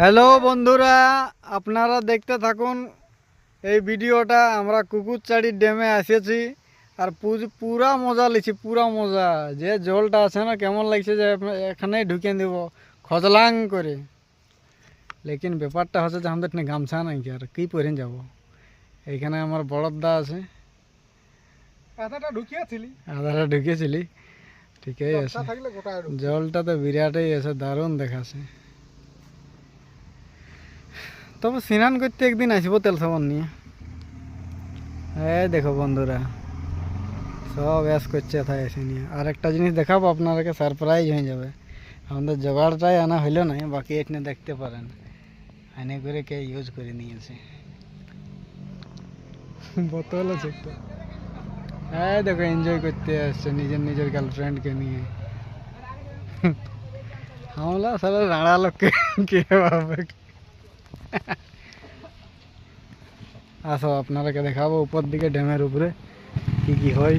Hello বন্ধুরা আপনারা দেখতে থাকুন। এই ভিডিওটা আমরা কুকুরচাড়ি ড্যামে এসেছি আর পুরা মজা লিছি পুরা মজা। যে জলটা আছে না কেমন লাগছে যে এখানেই ঢুকে দেব খজলাং করে। লেকিন ব্যাপারটা হচ্ছে যে আমাদের গামছা নাই আর কি পরে যাব? এইখানে আমার বড়দা আছে। আধাটা ঢুকিয়েছিলি? আধারে ঢুকেছিলি ঠিকই আছে। জলটা তো বিরাটই আছে দারুণ দেখাছে তবে স্নান করতে একদিন আসবো তেল সাবান নিয়ে এই দেখো বন্ধুরা সব অ্যাস করছে তাই এসে নিয়ে আর একটা জিনিস দেখাবো আপনাদেরকে সারপ্রাইজ হয়ে যাবে আমাদের জোগাড়টাই আনা হইলো না বাকি এখানে দেখতে পারেন আনে করে কে ইউজ করে নিয়েছে বোতল আছে একটা এই দেখো এনজয় করতে আসছে নিজের নিজের গার্লফ্রেন্ডকে নিয়ে হামলা সারা রাড়া লোককে কে ভাবে আসো আপনারাকে দেখাবো উপর দিকে ড্যামের উপরে কি কি হয়।